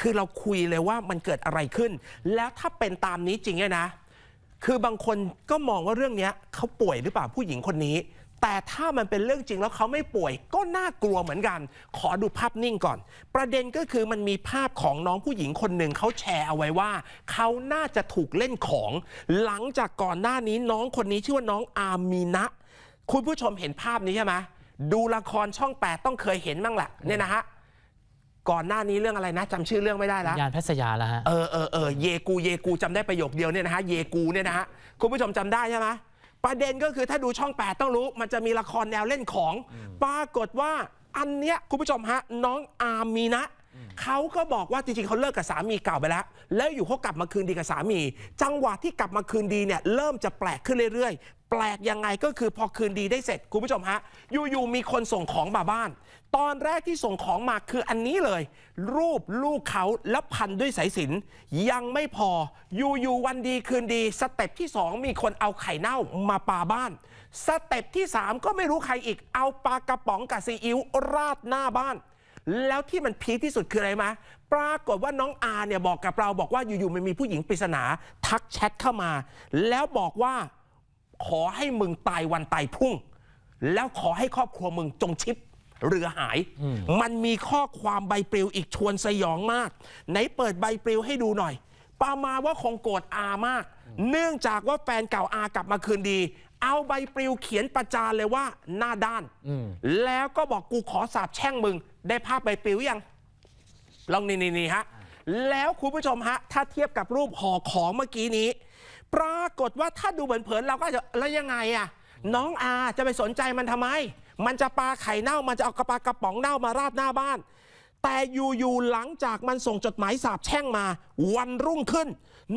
คือเราคุยเลยว่ามันเกิดอะไรขึ้น แล้วถ้าเป็นตามนี้จริงเนี่ยนะ คือบางคนก็มองว่าเรื่องนี้เขาป่วยหรือเปล่าผู้หญิงคนนี้ แต่ถ้ามันเป็นเรื่องจริงแล้วเขาไม่ป่วยก็น่ากลัวเหมือนกัน ขอดูภาพนิ่งก่อน ประเด็นก็คือมันมีภาพของน้องผู้หญิงคนหนึ่งเขาแชร์เอาไว้ว่าเขาน่าจะถูกเล่นของ หลังจากก่อนหน้านี้น้องคนนี้ชื่อว่าน้องอามีนะ คุณผู้ชมเห็นภาพนี้ใช่ไหมดูละครช่องแปดต้องเคยเห็นบ้างแหละเนี่ยนะฮะ ก่อนหน้านี้เรื่องอะไรนะจำชื่อเรื่องไม่ได้แล้ว ยานแพทย์สยาแล้วฮะ เออเออเออเยกูเยกูจำได้ประโยคเดียวเนี่ยนะฮะเยกูเนี่ยนะฮะคุณผู้ชมจำได้ใช่ไหมประเด็นก็คือถ้าดูช่อง 8 ต้องรู้ มันจะมีละครแนวเล่นของ ปรากฏว่าอันเนี้ยคุณผู้ชมฮะน้องอาร์มีนะ เขาก็บอกว่าจริงๆเขาเลิกกับสามีเก่าไปแล้ว แล้วอยู่เขากลับมาคืนดีกับสามี จังหวะที่กลับมาคืนดีเนี่ยเริ่มจะแปลกขึ้นเรื่อยๆ แปลกยังไงก็คือพอคืนดีได้เสร็จคุณผู้ชมฮะ อยู่ๆมีคนส่งของมาบ้าน ตอนแรกที่ส่งของมาคืออันนี้เลย รูปลูกเขาแล้วพันด้วยสายสิญจนยังไม่พอ อยู่ๆวันดีคืนดีสเต็ปที่ 2 มีคนเอาไข่เน่ามาปาบ้าน สเต็ปที่ 3 ก็ไม่รู้ใครอีกเอาปลากระป๋องกับซีอิ๊วราดหน้าบ้าน แล้วที่มันพีคที่สุดคืออะไรมะปรากฏว่าน้องอาเนี่ยบอกกับเราบอกว่าอยู่ๆมันมีผู้หญิงปริศนาทักแชทเข้ามา แล้วบอกว่าขอให้มึงตายวันตายพรุ่ง แล้วขอให้ครอบครัวมึงจงชิปเรือหาย มันมีข้อความใบปลิวอีกชวนสยองมาก ไหนเปิดใบปลิวให้ดูหน่อยประมาณว่าคงโกรธอามาก เนื่องจากว่าแฟนเก่าอากลับมาคืนดี เอาใบปลิวเขียนประจานเลยว่าหน้าด้าน แล้วก็บอกกูขอสาบแช่งมึง ได้ภาพใบปลิวยัง ลองนี่นี่นี่ฮะ แล้วคุณผู้ชมฮะ ถ้าเทียบกับรูปห่อของเมื่อกี้นี้ ปรากฏว่าถ้าดูเผินๆเราก็จะแล้วยังไงอะน้องอาจะไปสนใจมันทำไม มันจะปลาไข่เน่า มันจะเอากระปากระป๋องเน่ามาราดหน้าบ้าน แต่อยู่ๆหลังจากมันส่งจดหมายสาบแช่งมา วันรุ่งขึ้น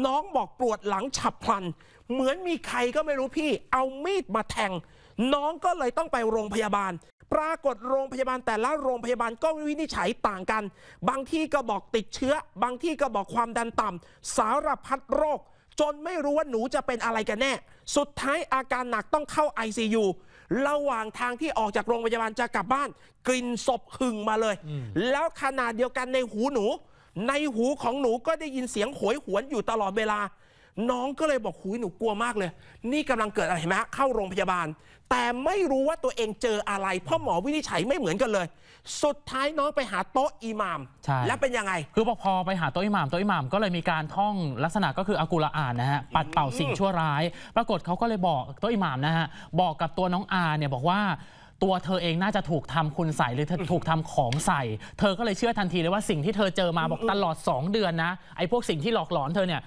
น้องบอกปวดหลังฉับพลัน เหมือนมีใครก็ไม่รู้พี่ เอามีดมาแทง น้องก็เลยต้องไปโรงพยาบาล ปรากฏโรงพยาบาลแต่ละโรงพยาบาลก็วินิจฉัยต่างกัน บางที่ก็บอกติดเชื้อ บางที่ก็บอกความดันต่ำสารพัดโรค จนไม่รู้ว่าหนูจะเป็นอะไรกันแน่ สุดท้ายอาการหนักต้องเข้า ICU ระหว่างทางที่ออกจากโรงพยาบาลจะกลับบ้าน กลิ่นศพหึงมาเลย แล้วขนาดเดียวกันในหูหนู ในหูของหนูก็ได้ยินเสียงโหยหวนอยู่ตลอดเวลา น้องก็เลยบอกหุยหนูกลัวมากเลย นี่กำลังเกิดอะไรเห็นไหมฮะเข้าโรงพยาบาล แต่ไม่รู้ว่าตัวเองเจออะไร เพราะหมอวินิจฉัยไม่เหมือนกันเลย สุดท้ายน้องไปหาโต๊ะอิหมาม ใช่ แล้วเป็นยังไง คือพอพอไปหาโต๊ะอิหม่ามโต๊ะอิหม่ามก็เลยมีการท่องลักษณะก็คืออากุรอานนะฮะปัดเป่าสิ่งชั่วร้าย ปรากฏเขาก็เลยบอกโต๊ะอิหม่ามนะฮะบอกกับตัวน้องอาเนี่ยบอกว่า ตัวเธอเองน่าจะถูกทำคุณใส่หรือถูกทำของใส่ เธอก็เลยเชื่อทันทีเลยว่าสิ่งที่เธอเจอมาบอกตลอด 2 เดือนนะไอ้พวกสิ่งที่หลอกหลอนเธอเนี่ย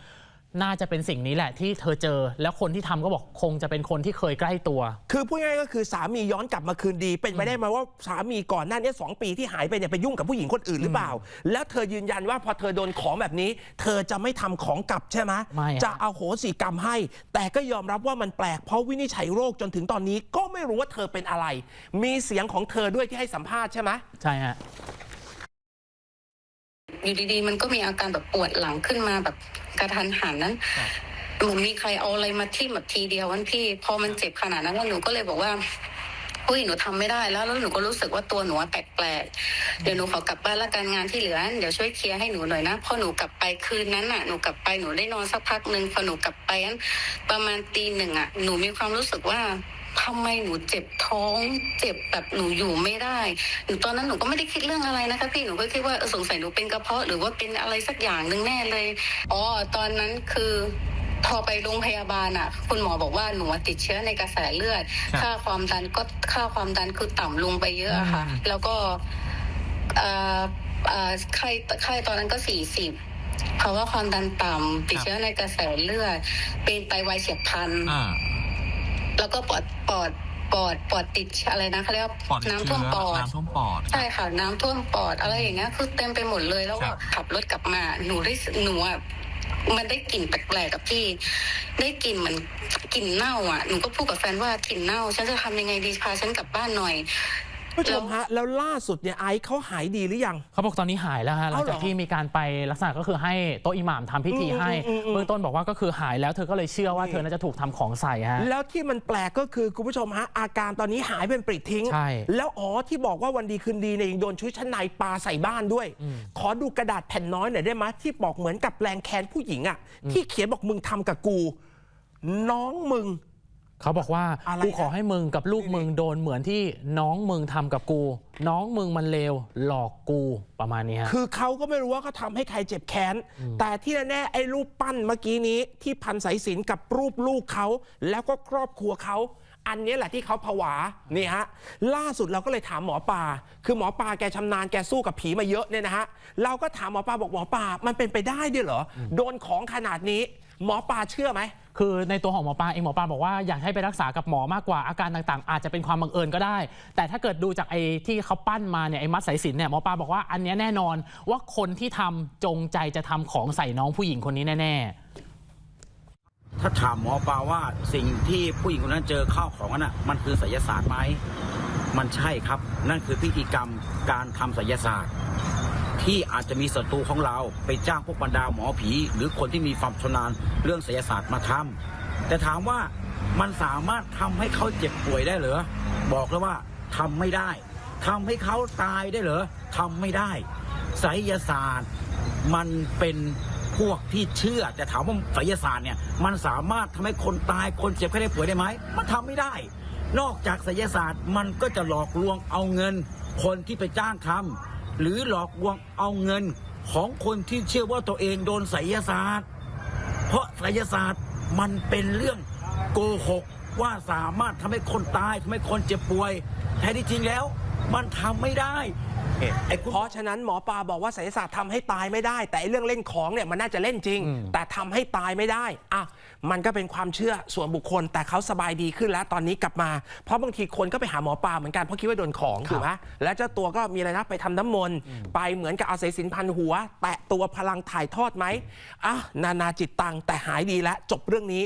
น่าจะเป็นสิ่งนี้แหละที่เธอเจอ แล้วคนที่ทำก็บอกคงจะเป็นคนที่เคยใกล้ตัว คือพูดง่ายๆก็คือสามีย้อนกลับมาคืนดี เป็นไปได้ไหมว่าสามีก่อนหน้านี้สองปีที่หายไปเนี่ยไปยุ่งกับผู้หญิงคนอื่นหรือเปล่า แล้วเธอยืนยันว่าพอเธอโดนของแบบนี้ เธอจะไม่ทำของกลับใช่ไหมไม่ฮะจะเอาโหสิกรรมให้ แต่ก็ยอมรับว่ามันแปลกเพราะวินิจฉัยโรคจนถึงตอนนี้ก็ไม่รู้ว่าเธอเป็นอะไร มีเสียงของเธอด้วยที่ให้สัมภาษณ์ใช่ไหม ใช่ฮะ อยู่ดีๆ มันก็มีอาการแบบปวดหลังขึ้นมาแบบกระทันหันนั้นเหมือนมีใครเอาอะไรมาทิ่มแบบทีเดียววันพี่ พอมันเจ็บขนาดนั้นแล้วหนูก็เลยบอกว่าอุ้ยหนูทำไม่ได้แล้วแล้วหนูก็รู้สึกว่าตัวหนูอะแปลกๆเดี๋ยวหนูขอกลับบ้านแล้วการงานที่เหลือเดี๋ยวช่วยเคลียร์ให้หนูหน่อยนะพอหนูกลับไปคืนนั้นอะหนูกลับไปหนูได้นอนสักพักหนึ่งพอหนูกลับไปนั้นประมาณตีหนึ่งอะหนูมีความรู้สึกว่า ทำไมหนูเจ็บท้อง เจ็บแบบหนูอยู่ไม่ได้หนูตอนนั้นหนูก็ไม่ได้คิดเรื่องอะไรนะคะพี่หนูก็คิดว่าเออสงสัยหนูเป็นกระเพาะหรือว่าเป็นอะไรสักอย่างหนึ่งแน่เลยอ๋อตอนนั้นคือพอไปโรงพยาบาลอะ คุณหมอบอกว่าหนูอะติดเชื้อในกระแสเลือดครับค่าความดันก็ค่าความดันคือต่ำลงไปเยอะอะค่ะ แล้วก็เอ่อเอ่อไข้ไข้ตอนนั้นก็สี่สิบภาวะความดันต่ำติดเชื้อในกระแสเลือด เป็นไตวายเฉียบพลันอ่า แล้วก็ปอดปอดปอดปอดติดอะไรนะเขาเรียกว่าปอดติดน้ำเชื้ท่วมอปอด น้ำท่วมปอด ใช่ค่ะน้ำท่วมปอดอะไรอย่างเงี้ยคือเต็มไปหมดเลยแล้วครัก็บ ขับรถกลับมา หนูได้หนูอะมันได้กลิ่นแปลกๆกับพี่ ได้กลิ่นเหมือนกลิ่นเน่าอะหนูก็พูดกับแฟนว่ากลิ่นเน่า ฉันจะทำยังไงดีพาฉันกลับบ้านหน่อย ผู้ชมฮะ แล้วล่าสุดเนี่ยไอซ์เขาหายดีหรือยัง เขาบอกตอนนี้หายแล้วฮะหลังเอาเหรอจากที่มีการไปลักษณะก็คือให้โต๊ะอิหม่ามทำพิธีให้อืมอืมอืม เบื้องต้นบอกว่าก็คือหายแล้วเธอก็เลยเชื่อว่านี่เธอน่าจะถูกทำของใส่ฮะ แล้วที่มันแปลกก็คือคุณผู้ชมฮะอาการตอนนี้หายเป็นปริดทิ้ง ใช่แล้วอ๋อที่บอกว่าวันดีคืนดีเนี่ยยังโดนชุดชั้นในปาใส่บ้านด้วยขอดูกระดาษแผ่นน้อยหน่อยได้ไหมที่บอกเหมือนกับแรงแค้นผู้หญิงอะที่เขียนบอกมึงทำกับกู น้องมึง เขาบอกว่าอะไรกูนะขอให้มึงกับลูกมึงโดนเหมือนที่น้องมึงทำกับกู น้องมึงมันเลวหลอกกูประมาณนี้ฮะ คือเขาก็ไม่รู้ว่าเขาทำให้ใครเจ็บแค้น แต่ที่แน่ๆไอ้รูปปั้นเมื่อกี้นี้ที่พันสายสิญจนกับรูปลูกเขาแล้วก็ครอบครัวเขา อันนี้แหละที่เขาผวานี่ฮะล่าสุดเราก็เลยถามหมอปลาคือหมอปลาแกชำนาญแกสู้กับผีมาเยอะเนี่ยนะฮะเราก็ถามหมอปลาบอกหมอปลามันเป็นไปได้ด้วยเหรอโดนของขนาดนี้ หมอปลาเชื่อไหม คือในตัวของหมอปลาเองหมอปลาบอกว่าอยากให้ไปรักษากับหมอมากกว่าอาการต่างๆ อาจจะเป็นความบังเอิญก็ได้ แต่ถ้าเกิดดูจากไอ้ที่เขาปั้นมาเนี่ยไอ้มัดสายสิญจนเนี่ยหมอปลาบอกว่าอันเนี้ยแน่นอนว่าคนที่ทำจงใจจะทำของใส่น้องผู้หญิงคนนี้แน่ๆ ถ้าถามหมอปลาว่าสิ่งที่ผู้หญิงคนนั้นเจอข้าวของนั้นน่ะมันคือไสยศาสตร์ไหมมันใช่ครับ นั่นคือพิธีกรรมการทำไสยศาสตร์ ที่อาจจะมีศัตรูของเราไปจ้างพวกบรรดาหมอผี หรือคนที่มีความชำนาญเรื่องไสยศาสตร์มาทำแต่ถามว่ามันสามารถทำให้เขาเจ็บป่วยได้เหรอบอกเลยว่าทำไม่ได้ทำให้เขาตายได้เหรอทำไม่ได้ไสยศาสตร์มันเป็นพวกที่เชื่อแต่ถามว่าไสยศาสตร์เนี่ยมันสามารถทำให้คนตายคนเจ็บแค่ได้ป่วยได้ไหมมันทำไม่ได้ นอกจากไสยศาสตร์มันก็จะหลอกลวงเอาเงิน คนที่ไปจ้างทำ หรือหลอกลวงเอาเงินของคนที่เชื่อว่าตัวเองโดนไสยศาสตร์ เพราะไสยศาสตร์มันเป็นเรื่องโกหกว่าสามารถทำให้คนตายทำให้คนเจ็บป่วยแท้ที่จริงแล้ว มันทำไม่ได้ไอ้คุณ เพราะฉะนั้นหมอปลาบอกว่าไสยศาสตร์ทำให้ตายไม่ได้ แต่ไอ้เรื่องเล่นของเนี่ยมันน่าจะเล่นจริง แต่ทำให้ตายไม่ได้อะมันก็เป็นความเชื่อส่วนบุคคล แต่เขาสบายดีขึ้นแล้วตอนนี้กลับมา เพราะบางทีคนก็ไปหาหมอปลาเหมือนกันเพราะคิดว่าโดนของถูกไหมและเจ้าตัวก็มีอะไรนะไปทำน้ำมนต์ไปเหมือนกับเอาสายสิญจนพันหัว แตะตัวพลังถ่ายทอดไหมอะนานาจิตตังแต่หายดีแล้วจบเรื่องนี้